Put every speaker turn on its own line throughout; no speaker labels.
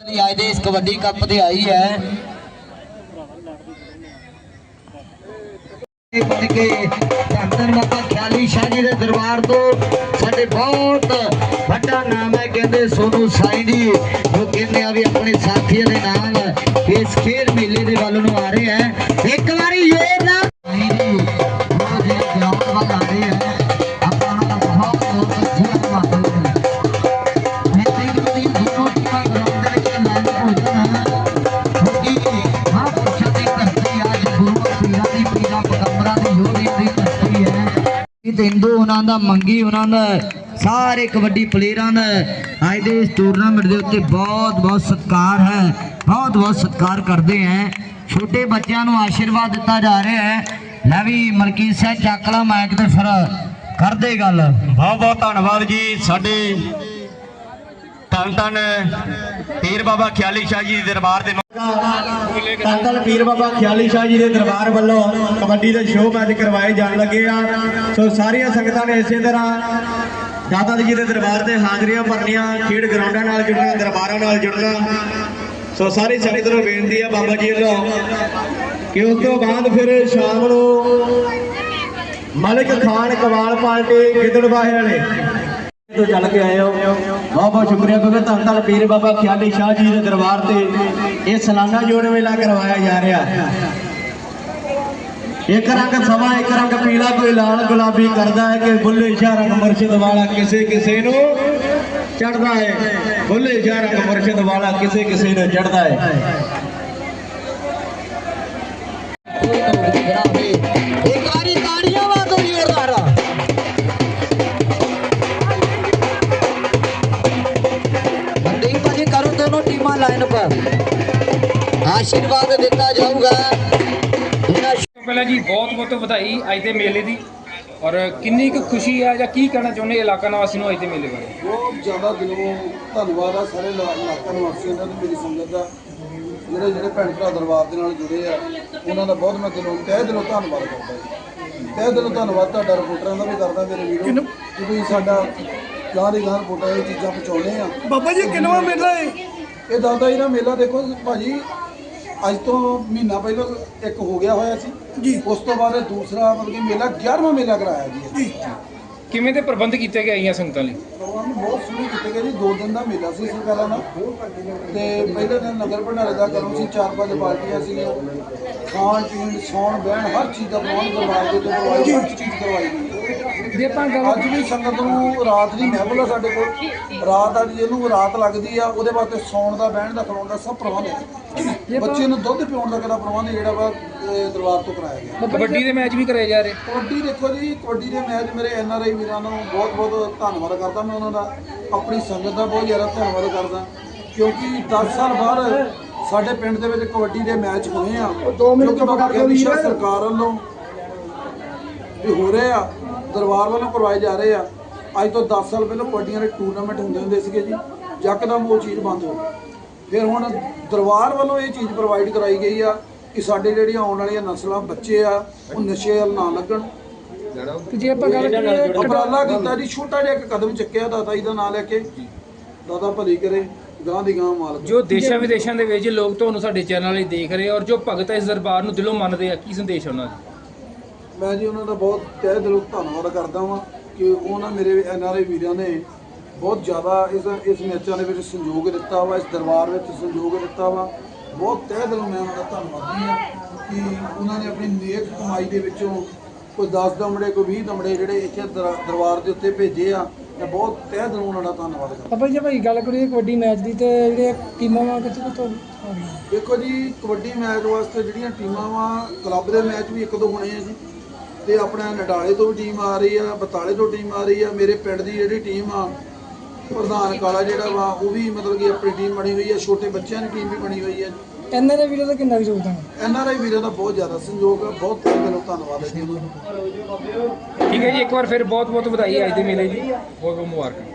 ਲਈ ਅੱਜ ਦੇ ਇਸ ਕਬੱਡੀ ਕੱਪ ਤੇ ਆਈ ਹੈ। ਬਣ ਕੇ ਧੰਨ ਮਾਤਾ ਖਿਆਲੀ ਸ਼ਾਹ ਜੀ ਦੇ ਦਰਬਾਰ ਤੋਂ ਸਾਡੇ ਬਹੁਤ ਵੱਡਾ ਨਾਮ ਹੈ, ਕਹਿੰਦੇ ਸੋਨੂ ਸਾਈਂ ਜੀ, ਜੋ ਕਹਿੰਦੇ ਆ ਵੀ ਆਪਣੇ ਸਾਥੀਆਂ ਦੇ ਨਾਲ ਇਸ ਖੇਡ ਮੇਲੇ ਦੇ ਵੱਲ ਨੂੰ ਆ ਰਹੇ ਹੈ। ਇੱਕ ਵਾਰੀ ਇਹ ਨਾ ਇਹ ਉਹਨਾਂ ਦਾ ਮੰਗੀ ਉਹਨਾਂ ਦਾ। ਸਾਰੇ ਕਬੱਡੀ ਪਲੇਅਰਾਂ ਦਾ। ਅੱਜ ਦੇ ਇਸ ਟੂਰਨਾਮੈਂਟ ਦੇ ਉੱਤੇ ਬਹੁਤ ਬਹੁਤ ਸਤਿਕਾਰ ਹੈ। ਬਹੁਤ ਬਹੁਤ ਸਤਿਕਾਰ ਕਰਦੇ ਹੈ। ਛੋਟੇ ਬੱਚਿਆਂ ਨੂੰ ਆਸ਼ੀਰਵਾਦ ਦਿੱਤਾ ਜਾ ਰਿਹਾ ਹੈ। ਲੈ ਵੀ ਮਲਕੀਤ ਸਿੰਘ ਚੱਕਲਾ ਮੈਚ ਤੇ ਫਿਰ ਕਰਦੇ ਗੱਲ।
ਬਹੁਤ ਬਹੁਤ ਧੰਨਵਾਦ ਜੀ। ਸਾਡੇ ਧੰਨ ਧੰਨ ਪੀਰ ਬਾਬਾ ਖਿਆਲੀ ਸ਼ਾਹ ਜੀ ਦੇ ਦਰਬਾਰ ਦੇ
ਤੰਗਲ ਪੀਰ ਬਾਬਾ ਖਿਆਲੀ ਸ਼ਾਹ ਜੀ ਦੇ ਦਰਬਾਰ ਵੱਲੋਂ ਕਬੱਡੀ ਦੇ ਸ਼ੋਅ ਮੈਚ ਕਰਵਾਏ ਜਾਣ ਲੱਗੇ ਆ। ਸੋ ਸਾਰੀਆਂ ਸੰਗਤਾਂ ਨੇ ਇਸੇ ਤਰ੍ਹਾਂ ਦਾਦਾ ਜੀ ਦੇ ਦਰਬਾਰ ਤੇ ਹਾਜ਼ਰੀਆਂ ਭਰਨੀਆਂ, ਖੇਡ ਗਰਾਊਂਡਾਂ ਨਾਲ ਜੁੜਨਾ, ਦਰਬਾਰਾਂ ਨਾਲ ਜੁੜਨਾ। ਸੋ ਸਾਰੀ ਸੰਗਤ ਨੂੰ ਬੇਨਤੀ ਆ ਬਾਬਾ ਜੀ ਵੱਲੋਂ ਕਿ ਉਸ ਤੋਂ ਬਾਅਦ ਫਿਰ ਸ਼ਾਮ ਨੂੰ ਮਲਿਕ ਖਾਨ ਕਵਾਲ ਪਾਰਟੀ ਗਿੱਦੜਵਾਹੇ ਵਾਲੇ ਤੋਂ ਚੱਲ ਕੇ ਆਏ ਹੋ। ਬਹੁਤ ਬਹੁਤ ਸ਼ੁਕਰੀਆ, ਕਿਉਂਕਿ ਧੰਨ ਧੰਨ ਪੀਰ ਬਾਬਾ ਖਿਆਲੀ ਸ਼ਾਹ ਜੀ ਦੇ ਦਰਬਾਰ ਤੇ ਇਹ ਸਾਲਾਨਾ ਜੋੜ ਮੇਲਾ ਕਰਵਾਇਆ ਜਾ ਰਿਹਾ। ਇੱਕ ਰੰਗ ਸਵਾ ਇੱਕ ਰੰਗ ਪੀਲਾ, ਕੋਈ ਲਾਲ ਗੁਲਾਬੀ ਕਰਦਾ ਹੈ ਕਿ ਬੁੱਲੇ ਸ਼ਾਹ ਰੰਗ ਮੁਰਸ਼ਿਦ ਵਾਲਾ ਕਿਸੇ ਕਿਸੇ ਨੂੰ ਚੜਦਾ ਹੈ। ਬੁੱਲੇ ਸ਼ਾਹ ਰੰਗ ਮੁਰਸ਼ਿਦ ਵਾਲਾ ਕਿਸੇ ਕਿਸੇ ਨੂੰ ਚੜਦਾ ਹੈ।
ਇੱਕ ਲਾਈਨ ਪਰ ਆਸ਼ੀਰਵਾਦ ਦਿੱਤਾ ਜਾਊਗਾ।
ਪਹਿਲਾਂ ਜੀ ਬਹੁਤ ਬਹੁਤ ਵਧਾਈ ਅੱਜ ਦੇ ਮੇਲੇ ਦੀ। ਔਰ ਕਿੰਨੀ ਕੁ ਖੁਸ਼ੀ ਹੈ ਜਾਂ ਕੀ ਕਹਿਣਾ ਚਾਹੁੰਦੇ ਇਲਾਕਾ ਨਿਵਾਸੀ ਨੂੰ ਅੱਜ ਦੇ ਮੇਲੇ ਬਾਰੇ?
ਬਹੁਤ ਜ਼ਿਆਦਾ ਦਿਲੋਂ ਧੰਨਵਾਦ ਆ ਸਾਰੇ ਇਲਾ- ਇਲਾਕਾ ਨਿਵਾਸੀਆਂ ਦਾ ਤੇ ਮੇਰੀ ਸੰਗਤ ਦਾ। ਜਿਹੜੇ ਜਿਹੜੇ ਭੈਣ ਭਰਾ ਦਰਬਾਰ ਦੇ ਨਾਲ ਜੁੜੇ ਆ ਉਹਨਾਂ ਦਾ ਬਹੁਤ ਮੈਂ ਦਿਲੋਂ ਤਹਿ ਦਿਲੋਂ ਧੰਨਵਾਦ ਕਰਦਾ ਜੀ। ਤਹਿ ਦਿਲੋਂ ਧੰਨਵਾਦ ਤੁਹਾਡਾ ਰਿਪੋਰਟਰਾਂ ਦਾ ਵੀ ਕਰਦਾ ਮੇਰੇ ਵੀਰੋ ਕਿ ਤੁਸੀਂ ਸਾਡਾ ਗਾਂ ਦੀ ਗਾਂ ਰਿਪੋਰਟਾਂ ਇਹ ਚੀਜ਼ਾਂ ਪਹੁੰਚਾਉਂਦੇ ਆ।
ਬਾਬਾ ਜੀ ਕਿੰਨਵਾ ਮੇਲਾ ਹੈ
ਇਹ ਦਾਦਾ ਜੀ ਦਾ ਮੇਲਾ ਦੇਖੋ ਭਾਜੀ ਅੱਜ ਤੋਂ ਮਹੀਨਾ ਪਹਿਲਾਂ ਇੱਕ ਹੋ ਗਿਆ ਹੋਇਆ ਸੀ।
ਜੀ।
ਉਸ ਤੋਂ ਬਾਅਦ ਇਹ ਦੂਸਰਾ ਮਤਲਬ ਕਿ ਮੇਲਾ 11ਵਾਂ ਮੇਲਾ ਕਰਾਇਆ ਜੀ।
ਕਿਵੇਂ ਦੇ ਪ੍ਰਬੰਧ ਕੀਤੇ ਗਏ ਆਈਆਂ ਸੰਗਤਾਂ ਲਈ?
ਪ੍ਰੋਗਰਾਮ ਬਹੁਤ ਸੋਹਣੇ ਕੀਤੇ ਗਏ ਜੀ। ਦੋ ਦਿਨ ਦਾ ਮੇਲਾ ਸੀ ਸਰਕਾਰਾਂ ਦਾ। ਤੇ ਪਹਿਲੇ ਦਿਨ ਨਗਰ ਭੰਡਾਰੇ ਦਾ ਕਰਮ ਸੀ। ਚਾਰ ਪੰਜ ਪਾਰਟੀਆਂ ਸੀ ਖਾਣ ਪੀਣ ਸੌਣ ਬਹਿਣ ਹਰ ਚੀਜ਼ ਦਾ ਪ੍ਰਬੰਧ ਦਰਬਾਰ ਦੇ ਤੋਂ ਕਰਵਾਈ ਗਈ।
ਜੇ ਆਪਾਂ ਗੱਲ
ਅੱਜ ਵੀ ਸੰਗਤ ਨੂੰ ਰਾਤ ਦੀ ਮਹਿਫਲ ਆ ਸਾਡੇ ਕੋਲ। ਰਾਤ ਆ ਜਿਹਨੂੰ ਰਾਤ ਲੱਗਦੀ ਆ ਉਹਦੇ ਵਾਸਤੇ ਸੌਣ ਦਾ ਬਹਿਣ ਦਾ ਖਲੋਣ ਦਾ ਸਭ ਪ੍ਰਬੰਧ ਹੈ ਬੱਚੇ ਨੂੰ ਦੁੱਧ ਪਿਉਣ ਦਾ ਕਿਹੜਾ ਪ੍ਰਬੰਧ ਜਿਹੜਾ ਵਾ ਦਰਬਾਰ ਤੋਂ ਕਰਾਇਆ ਗਿਆ।
ਕਬੱਡੀ ਦੇ ਮੈਚ ਵੀ ਕਰਾਏ ਜਾ ਰਹੇ।
ਕਬੱਡੀ ਦੇਖੋ ਜੀ ਕਬੱਡੀ ਦੇ ਮੈਚ ਮੇਰੇ ਐਨ ਆਰ ਆਈ ਵੀਰਾਂ ਨੂੰ ਬਹੁਤ ਬਹੁਤ ਧੰਨਵਾਦ ਕਰਦਾ ਮੈਂ ਉਹਨਾਂ ਦਾ। ਆਪਣੀ ਸੰਗਤ ਦਾ ਬਹੁਤ ਜ਼ਿਆਦਾ ਧੰਨਵਾਦ ਕਰਦਾ ਕਿਉਂਕਿ 10 ਸਾਲ ਬਾਅਦ ਸਾਡੇ ਪਿੰਡ ਦੇ ਵਿੱਚ ਕਬੱਡੀ ਦੇ ਮੈਚ ਹੋਏ ਆ। ਕਿਉਂਕਿ ਬਾਬਾ ਖਿਆਲੀ ਸ਼ਾਹ ਸਰਕਾਰ ਵੱਲੋਂ ਇਹ ਹੋ ਰਹੇ ਆ। ਦਰਬਾਰ ਵੱਲੋਂ ਕਰਵਾਏ ਜਾ ਰਹੇ ਆ। ਅੱਜ ਤੋਂ 10 ਸਾਲ ਪਹਿਲਾਂ ਕਬੱਡੀਆਂ ਦੇ ਟੂਰਨਾਮੈਂਟ ਹੁੰਦੇ ਹੁੰਦੇ ਸੀਗੇ ਜੀ। ਯਕਦਮ ਉਹ ਚੀਜ਼ ਬੰਦ ਹੋ ਗਈ। ਫਿਰ ਹੁਣ ਦਰਬਾਰ ਵੱਲੋਂ ਇਹ ਚੀਜ਼ ਪ੍ਰੋਵਾਈਡ ਕਰਾਈ ਗਈ ਆ ਕਿ ਸਾਡੇ ਜਿਹੜੀਆਂ ਆਉਣ ਵਾਲੀਆਂ ਨਸਲਾਂ ਬੱਚੇ ਆ ਉਹ ਨਸ਼ੇ ਵੱਲ ਨਾ ਲੱਗਣ।
ਜੇ ਆਪਾਂ ਗੱਲ ਕਰੀਏ
ਉਪਰਾਲਾ ਕੀਤਾ ਜੀ ਛੋਟਾ ਜਿਹਾ ਇੱਕ ਕਦਮ ਚੱਕਿਆ ਦਾਦਾ ਜੀ ਦਾ ਨਾਂ ਲੈ ਕੇ। ਦਾਦਾ ਭਲੀ ਕਰੇ ਗਾਂ ਦੀ ਗਾਂ ਮਾਲਕ
ਜੋ ਦੇਸ਼ਾਂ ਵਿਦੇਸ਼ਾਂ ਦੇ ਵਿੱਚ ਲੋਕ ਤੁਹਾਨੂੰ ਸਾਡੇ ਚੈਨਲ ਲਈ ਦੇਖ ਰਹੇ ਔਰ ਜੋ ਭਗਤ ਇਸ ਦਰਬਾਰ ਨੂੰ ਦਿਲੋਂ ਮੰਨਦੇ ਆ ਕੀ ਸੰਦੇਸ਼ ਉਹਨਾਂ ਦਾ?
ਮੈਂ ਜੀ ਉਹਨਾਂ ਦਾ ਬਹੁਤ ਤਹਿ ਦਿਲੋਂ ਧੰਨਵਾਦ ਕਰਦਾ ਵਾਂ ਕਿ ਉਹਨਾਂ ਮੇਰੇ ਐਨ ਆਰ ਆਈ ਵੀਰਾਂ ਨੇ ਬਹੁਤ ਜ਼ਿਆਦਾ ਇਸ ਇਸ ਮੈਚਾਂ ਦੇ ਵਿੱਚ ਸਹਿਯੋਗ ਦਿੱਤਾ ਵਾ ਇਸ ਦਰਬਾਰ ਵਿੱਚ ਸਹਿਯੋਗ ਦਿੱਤਾ ਵਾ। ਬਹੁਤ ਤਹਿ ਦਿਲੋਂ ਮੈਂ ਉਹਨਾਂ ਦਾ ਧੰਨਵਾਦੀ ਹਾਂ ਕਿ ਉਹਨਾਂ ਨੇ ਆਪਣੀ ਨੇਕ ਕਮਾਈ ਦੇ ਵਿੱਚੋਂ ਕੋਈ 10 ਦਮੜੇ ਕੋਈ 20 ਦਮੜੇ ਜਿਹੜੇ ਇੱਥੇ ਦਰ- ਦਰਬਾਰ ਦੇ ਉੱਤੇ ਭੇਜੇ ਆ ਮੈਂ ਬਹੁਤ ਤਹਿ ਦਿਲੋਂ ਉਹਨਾਂ ਦਾ ਧੰਨਵਾਦ ਕਰਦਾ।
ਬਾਬਾ ਜੀ ਭਾਈ ਗੱਲ ਕਰੀਏ ਕਬੱਡੀ ਮੈਚ ਦੀ ਤੇ ਜਿਹੜੇ ਟੀਮਾਂ ਵਾ ਕਿੱਥੋਂ ਕਿੱਥੋਂ
ਦੇਖੋ ਜੀ ਕਬੱਡੀ ਮੈਚ ਵਾਸਤੇ ਜਿਹੜੀਆਂ ਟੀਮਾਂ ਵਾ ਕਲੱਬ ਦੇ ਮੈਚ ਵੀ ਇੱਕ ਦੋ ਹੋਣੇ ਆ ਜੀ। ਤੇ ਆਪਣਾ ਨਡਾਲੇ ਤੋਂ ਵੀ ਟੀਮ ਆ ਰਹੀ ਆ ਬਤਾਲੇ ਤੋਂ ਟੀਮ ਆ ਰਹੀ ਆ ਮੇਰੇ ਪਿੰਡ ਦੀ ਜਿਹੜੀ ਟੀਮ ਆ ਪ੍ਰਧਾਨ ਕਾਲਾ ਜਿਹੜਾ ਵਾ ਉਹ ਵੀ ਮਤਲਬ ਕਿ ਆਪਣੀ ਟੀਮ ਬਣੀ ਹੋਈ ਆ ਛੋਟੇ ਬੱਚਿਆਂ ਦੀ ਟੀਮ ਵੀ ਬਣੀ ਹੋਈ ਆ।
ਦੇ ਵੀਡੀਓ ਦਾ ਕਿੰਨਾ ਕੁ ਯੋਗਦਾਨ ਹੈ?
ਐਨ ਆਰ ਆਈ ਵੀਰਾਂ ਦਾ ਬਹੁਤ ਜ਼ਿਆਦਾ ਸਹਿਯੋਗ ਆ ਬਹੁਤ ਦਿਲੋਂ ਧੰਨਵਾਦ ਹੈ ਜੀ ਉਹਨਾਂ ਦਾ।
ਠੀਕ ਹੈ ਜੀ ਇੱਕ ਵਾਰ ਫਿਰ ਬਹੁਤ ਬਹੁਤ ਵਧਾਈ ਅੱਜ ਦੇ ਮੇਲੇ ਦੀ। ਬਹੁਤ ਬਹੁਤ ਮੁਬਾਰਕਾਂ।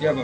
ਜੈ ਬਾਬਾ।